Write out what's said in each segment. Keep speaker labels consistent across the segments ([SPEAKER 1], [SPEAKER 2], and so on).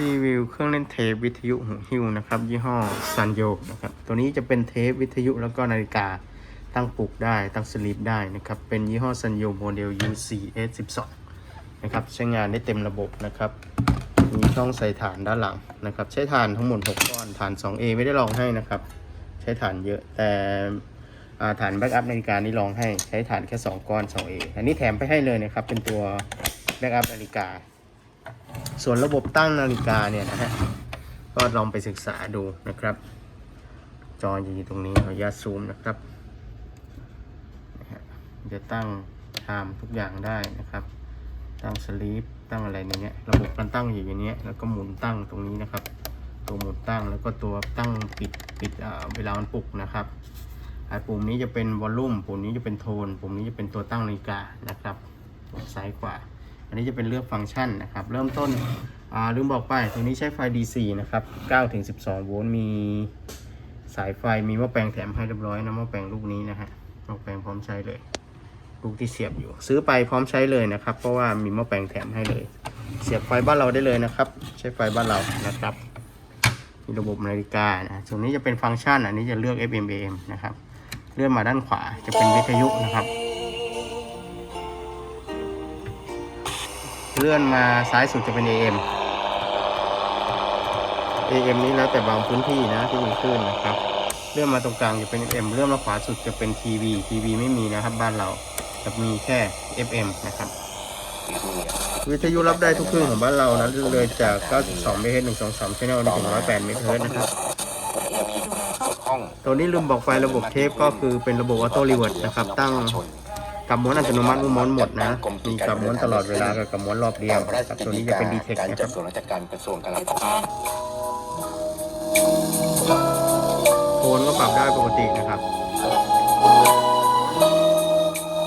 [SPEAKER 1] รีวิวเครื่องเล่นเทปวิทยุหูหิ้วนะครับ ยี่ห้อซันโยนะครับ ตัวนี้จะเป็นเทปวิทยุแล้วก็นาฬิกาตั้งปลุกได้ตั้งสลีปได้นะครับ เป็นยี่ห้อซันโยโมเดล UCS12 นะครับใช้งานได้เต็มระบบนะครับ มีช่องใส่ฐานด้านหลังนะครับ ใช้ฐานทั้งหมด 6 ก้อนฐาน 2A ไม่ได้ลองให้นะครับ ใช้ฐานเยอะแต่ฐานแบ็กอัพนาฬิกานี่ลองให้ใช้ฐานแค่ 2 ก้อน 2A อันนี้แถมไปให้เลยนะครับเป็นตัวแบ็กอัพนาฬิกา ส่วนระบบตั้งนาฬิกาเนี่ยนะฮะก็ลองไปศึกษาดูนะครับ จออยู่ตรงนี้ขออนุญาตซูมนะครับจะตั้งไทม์ทุกอย่างได้นะครับ ตั้งสลีปตั้งอะไรในเนี้ยระบบการตั้งอยู่อย่างเนี้ยแล้วก็หมุนตั้งตรงนี้นะครับ ตัวหมุนตั้งแล้วก็ตัวตั้งปิดปิดอ่าเวลามันปลุกนะครับอ่าปุ่มนี้จะเป็นวอลลุ่มปุ่มนี้จะเป็นโทน ปุ่มนี้จะเป็นตัวตั้งนาฬิกานะครับ ซ้ายขวา อันนี้จะเป็นเลือกฟังก์ชันนะครับ เริ่มต้นอ่าลืมบอกไปตรงนี้ใช้ไฟ DC นะครับ9ถึง12 โวลต์มีสายไฟมีหม้อแปลงแถมให้เรียบร้อยนะหม้อแปลงลูกนี้นะฮะหม้อแปลงพร้อมใช้เลยลูกที่เสียบอยู่ ซื้อไปพร้อมใช้เลยนะครับ เพราะว่ามีหม้อแปลงแถมให้เลย เสียบไฟบ้านเราได้เลยนะครับ ใช้ไฟบ้านเรานะครับมีระบบนาฬิกานะส่วนนี้จะเป็นฟังก์ชันอันนี้จะเลือก FM AM นะครับ เลื่อนมาด้านขวาจะเป็นวิทยุนะครับ เลื่อนมาซ้ายสุดจะเป็น AM AM นี้แล้วแต่บางพื้นที่นะที่มีคลื่นนะครับ เลื่อนมาตรงกลางจะเป็น FM เลื่อนมาขวาสุดจะเป็นทีวีทีวีไม่มีนะครับบ้านเราจะมีแค่ FM นะครับ วิทยุรับได้ทุกคลื่นของบ้านเรานะเลยจาก 92เมกะเฮิรตซ์123 channel ไปถึง108เมกะเฮิรตซ์นะครับตัวนี้ลืมบอกไประบบเทปก็คือเป็นระบบออโต้รีเวิร์ดนะครับตั้ง กับม้วนอัตโนมัติม้วนหมดนะมีกับม้วนตลอดเวลากับกับม้วนรอบเดียวครับตัวนี้จะเป็นดีเทค
[SPEAKER 2] การ
[SPEAKER 1] นะค
[SPEAKER 2] จั
[SPEAKER 1] รั
[SPEAKER 2] ด
[SPEAKER 1] บ
[SPEAKER 2] ส่วนราชการกระทรวงกลาโหม
[SPEAKER 1] โทนก็ปรับได้ปกตินะครับ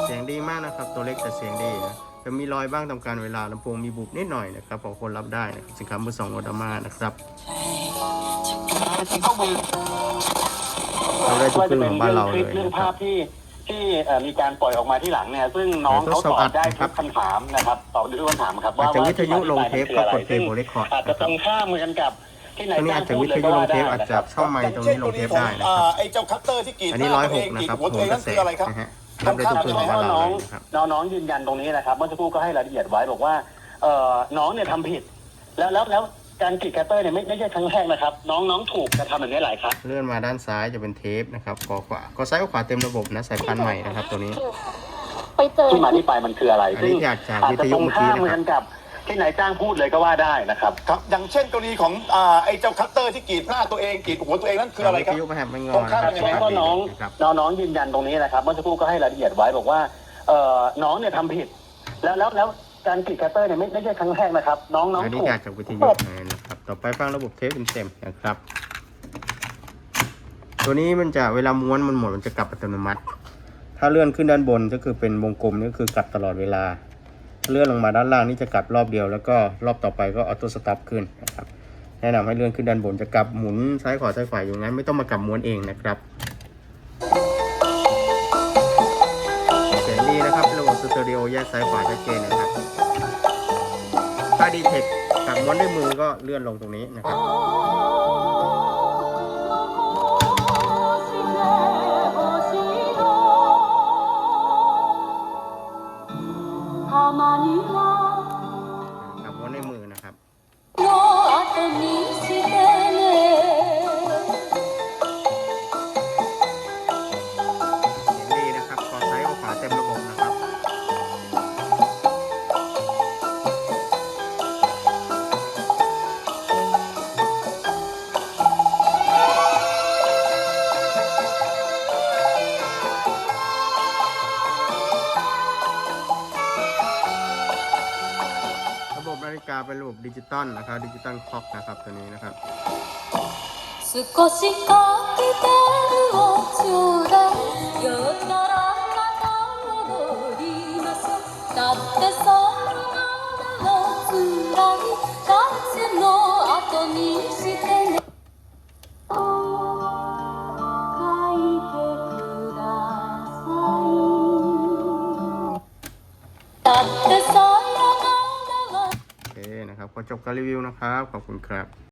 [SPEAKER 1] เสียงดีมากนะครับ ตัวเล็กแต่เสียงดีนะจะมีรอยบ้างตามการเวลาลำโพงมีบุบนิดหน่อยนะครับของคนรับได้นะครับสินค้ามือสองโอดามานะครับเราได้ทุกคลื่นของบ้านเราเลย
[SPEAKER 3] เรื่อง
[SPEAKER 1] นะครั
[SPEAKER 3] ภา
[SPEAKER 1] บ
[SPEAKER 3] พที่ ที่เอ่อมีการปล่อยออกมาที่หลังเนี่ยซึ่งน้อง
[SPEAKER 1] เดี๋ยว
[SPEAKER 3] เขา
[SPEAKER 1] ทดส
[SPEAKER 3] ต
[SPEAKER 1] อบ
[SPEAKER 3] อบได้
[SPEAKER 1] อัดนะครั
[SPEAKER 3] ทุ
[SPEAKER 1] บ
[SPEAKER 3] กคำถามนะครับตอบได้ทุกคำถามครับ
[SPEAKER 1] อา
[SPEAKER 3] ว่า
[SPEAKER 1] จจะวิทยุลง
[SPEAKER 3] ว่า
[SPEAKER 1] เทป
[SPEAKER 3] ที่
[SPEAKER 1] ก็
[SPEAKER 3] มาที่
[SPEAKER 1] กดเพลย์
[SPEAKER 3] ไป
[SPEAKER 1] โบ
[SPEAKER 3] มัน
[SPEAKER 1] เรคคอร์ด
[SPEAKER 3] อาจจะตรงข้ามเหมือนกันกับที่นาย
[SPEAKER 1] อันนี้
[SPEAKER 3] จ้า
[SPEAKER 1] อางจจะ
[SPEAKER 3] พู
[SPEAKER 1] วิ
[SPEAKER 3] ด
[SPEAKER 1] ท
[SPEAKER 3] เลย
[SPEAKER 1] ยุ
[SPEAKER 3] ก็
[SPEAKER 1] ล
[SPEAKER 3] ว่าง
[SPEAKER 1] เท
[SPEAKER 3] ได้
[SPEAKER 1] ปอาจ
[SPEAKER 3] นะค
[SPEAKER 1] จะ
[SPEAKER 3] รับ
[SPEAKER 1] เข้าไมค์ตรงนี้ลงเทปได้นะ
[SPEAKER 4] อ่า
[SPEAKER 1] ครับ
[SPEAKER 4] ไอ้เจ้าคัตเตอร์ที่กรีด
[SPEAKER 1] อัน
[SPEAKER 4] ห
[SPEAKER 1] นี้
[SPEAKER 4] น้า
[SPEAKER 1] ร้อย
[SPEAKER 4] ตัว
[SPEAKER 1] ห
[SPEAKER 4] เอกงกรีด
[SPEAKER 1] นะครับ
[SPEAKER 4] หัวตัวเองนั่นคืออะไรครับ
[SPEAKER 1] นะฮะรับได้ทุกคลื่นของบ้านเรา
[SPEAKER 3] น้
[SPEAKER 1] เล
[SPEAKER 3] อง
[SPEAKER 1] ยนะครับ
[SPEAKER 3] น้องน้องยืนยันตรงนี้นะครับเมื่อสักครู่ก็ให้รายละเอียดไว้บอกว่าเอ่อน้องเนี่ยทำผิด แล้วแล้วแล้ว การกรีดแคตเตอร์เนี่ยไม่ไม่ใช่ครั้งแรกนะครับ น้องน้องถูกกระทำแบบนี้หลายครั้ง
[SPEAKER 1] เลื่อนมาด้านซ้ายจะเป็นเทปนะครับคอขวาก็ซ้ายกับขวาเต็มระบบนะสายพันธุ์ใหม่นะครับ ตัวนี้
[SPEAKER 5] ไปเจอ
[SPEAKER 3] ที่มาที่ไปมันคืออะไร
[SPEAKER 1] อันนี้จากจาก
[SPEAKER 3] อาจ
[SPEAKER 1] วิท
[SPEAKER 3] จะ
[SPEAKER 1] ยุ
[SPEAKER 3] ตรง
[SPEAKER 1] เมื่อกี้
[SPEAKER 3] ข้าม
[SPEAKER 1] นะ
[SPEAKER 3] เหมื
[SPEAKER 1] ค
[SPEAKER 3] อ
[SPEAKER 1] รับ
[SPEAKER 3] นกันกับที่นายจ้างพูดเลยก็ว่าได้นะครับ
[SPEAKER 4] ครับ อย่างเช่นกรณีของอ่าไอ้เจ้าคัตเตอร์ที่กรีดหน้าตัวเองกรีดหัวตัวเองนั่นคืออะไรครับ
[SPEAKER 1] วิทยุมาแหบไม่งอ
[SPEAKER 4] ตรง
[SPEAKER 1] นะ
[SPEAKER 4] ข้าม
[SPEAKER 1] ครับ
[SPEAKER 4] ยั
[SPEAKER 3] ใช่
[SPEAKER 4] ง
[SPEAKER 3] ไห
[SPEAKER 4] ไง
[SPEAKER 3] มก็น้อง
[SPEAKER 1] นะครับ
[SPEAKER 3] น้องน้องยืนยันตรงนี้นะครับเมื่อสักครู่ก็ให้รายละเอียดไว้บอกว่าเอ่อน้องเนี่ยทำผิด แล้วแล้วแล้ว การกรีดแคตเตอร์เนี่ยไม่ไม่ใช่ครั้งแรกนะครับ น้องน้อง
[SPEAKER 1] อันนี้
[SPEAKER 3] ถูก
[SPEAKER 1] จากจากวิทยุนะครับต่อไปฟังระบบเทปเต็มๆนะครับ ตัวนี้มันจะเวลาม้วนมันหมดมันจะกลับอัตโนมัติ ถ้าเลื่อนขึ้นด้านบนก็คือเป็นวงกลมนี่ก็คือกลับตลอดเวลา เลื่อนลงมาด้านล่างนี่จะกลับรอบเดียว แล้วก็รอบต่อไปก็ออโต้สต็อปขึ้นนะครับแนะนำให้เลื่อนขึ้นด้านบนจะกลับหมุนซ้ายขวาซ้ายขวาอย่างนั้นไม่ต้องมากลับม้วนเองนะครับเสียงดีนะครับระบบสเตอริโอแยกซ้ายขวาชัดเจนนะครับถ้า ดีเทคกับม้วนด้วยมือก็เลื่อนลงตรงนี้นะครับกับม้วนด้วยมือนะครับ เป็นระบบดิจิตอลนะครับดิจิตอลคล็อกนะครับตัวนี้นะครับ
[SPEAKER 5] 少しかけてるをちょうだい酔ったらまた戻りましょうだってそんなのつらい風の後にしてね書いてくださいだって
[SPEAKER 1] ขอจบการรีวิวนะครับ ขอบคุณครับ